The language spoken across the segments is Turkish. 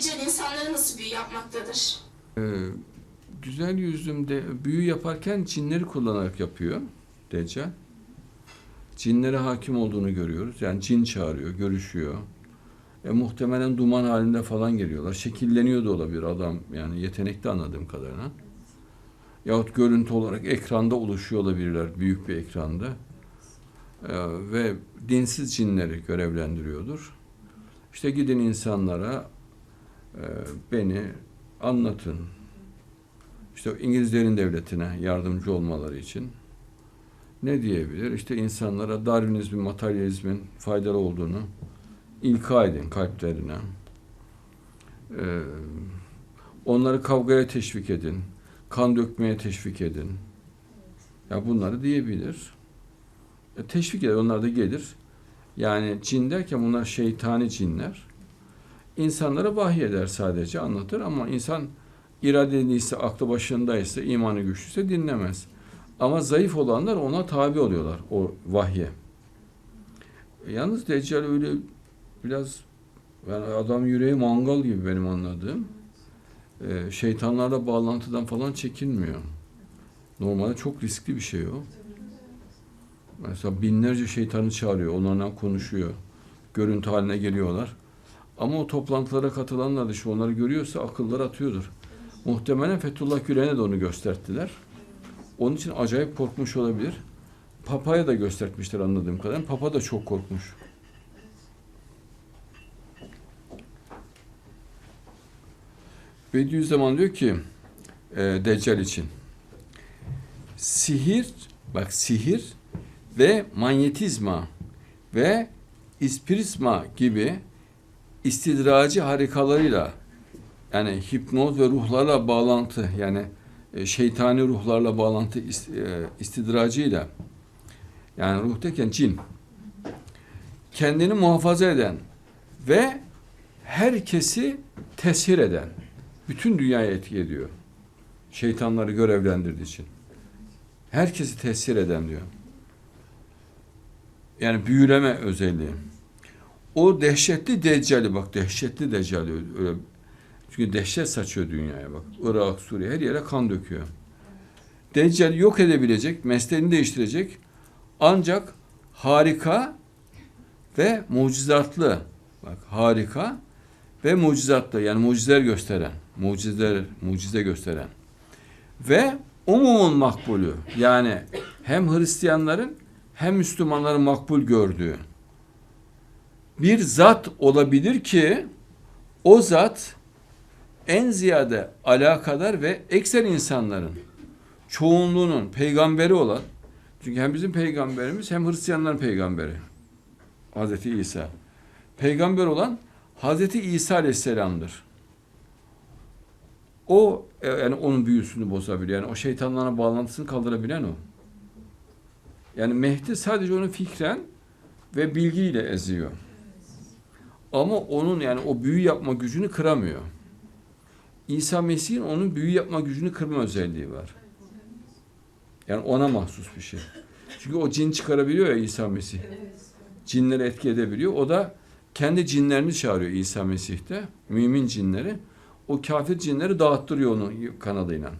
Deccal insanlara nasıl büyü yapmaktadır? Ee, güzel yüzümde büyü yaparken cinleri kullanarak yapıyor Deccal. Cinlere hakim olduğunu görüyoruz. Yani cin çağırıyor, görüşüyor. E, muhtemelen duman halinde falan geliyorlar. Şekilleniyor da olabilir adam yani yetenekli anladığım kadarıyla. Yahut görüntü olarak ekranda oluşuyor olabilirler büyük bir ekranda. Ee, ve dinsiz cinleri görevlendiriyordur. İşte gidin insanlara e, beni anlatın. İşte İngilizlerin devletine yardımcı olmaları için ne diyebilir? İşte insanlara Darwinizmin, materyalizmin faydalı olduğunu ilka edin kalplerine. Ee, onları kavgaya teşvik edin. Kan dökmeye teşvik edin. Ya bunları diyebilir. E, teşvik eder, onlar da gelir. Yani cin derken bunlar şeytani cinler. İnsanlara vahiy eder sadece, anlatır ama insan iradeliyse, aklı başındaysa, imanı güçlüyse dinlemez. Ama zayıf olanlar ona tabi oluyorlar, o vahye. Yalnız Deccal öyle biraz, yani adam yüreği mangal gibi benim anladığım. Ee, şeytanlarla bağlantıdan falan çekinmiyor. Normalde çok riskli bir şey o. Mesela binlerce şeytanı çağırıyor, onlarla konuşuyor. Görüntü haline geliyorlar. Ama o toplantılara katılanlar da şu onları görüyorsa akılları atıyordur. Muhtemelen Fethullah Gülen'e de onu gösterdiler. Onun için acayip korkmuş olabilir. Papa'ya da göstermişler anladığım kadarıyla. Papa da çok korkmuş. Bediüzzaman diyor ki e, Deccal için sihir bak sihir ve manyetizma ve ispirisma gibi istidracı harikalarıyla yani hipnoz ve ruhlarla bağlantı yani e, şeytani ruhlarla bağlantı e, istidracıyla yani ruh derken cin kendini muhafaza eden ve herkesi tesir eden bütün dünyaya etki ediyor. Şeytanları görevlendirdiği için. Herkesi tesir eden diyor. Yani büyüleme özelliği. O dehşetli deccali bak dehşetli deccali öyle çünkü dehşet saçıyor dünyaya bak. Irak, Suriye her yere kan döküyor. Deccal yok edebilecek, mesleğini değiştirecek ancak harika ve mucizatlı bak harika ve mucizatlı yani mucizeler gösteren, mucizeler, mucize gösteren ve umumun makbulü yani hem Hristiyanların hem Müslümanların makbul gördüğü bir zat olabilir ki o zat en ziyade alakadar ve ekser insanların çoğunluğunun peygamberi olan çünkü hem bizim peygamberimiz hem Hristiyanların peygamberi Hazreti İsa. Peygamber olan Hazreti İsa Aleyhisselam'dır. O yani onun büyüsünü bozabiliyor. Yani o şeytanlarla bağlantısını kaldırabilen o. Yani Mehdi sadece onu fikren ve bilgiyle eziyor. Ama onun yani o büyü yapma gücünü kıramıyor. İsa Mesih'in onun büyü yapma gücünü kırma özelliği var. Yani ona mahsus bir şey. Çünkü o cin çıkarabiliyor ya İsa Mesih. Cinleri etki edebiliyor. O da kendi cinlerini çağırıyor İsa Mesih'te. Mümin cinleri. O kafir cinleri dağıttırıyor onu kanadıyla.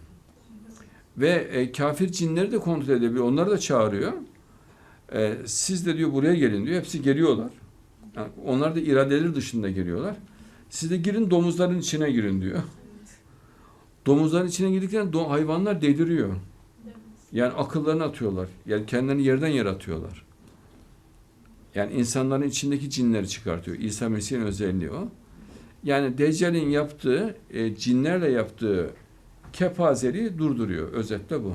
Ve e, kafir cinleri de kontrol edebiliyor. Onları da çağırıyor. E, siz de diyor buraya gelin diyor. Hepsi geliyorlar. Yani onlar da iradeleri dışında geliyorlar. Siz de girin domuzların içine girin diyor. Domuzların içine girdiklerinde do- hayvanlar deliriyor. Yani akıllarını atıyorlar. Yani kendilerini yerden yere atıyorlar. Yani insanların içindeki cinleri çıkartıyor. İsa Mesih'in özelliği o. Yani Deccal'in yaptığı, e, cinlerle yaptığı kepazeliği durduruyor. Özetle bu.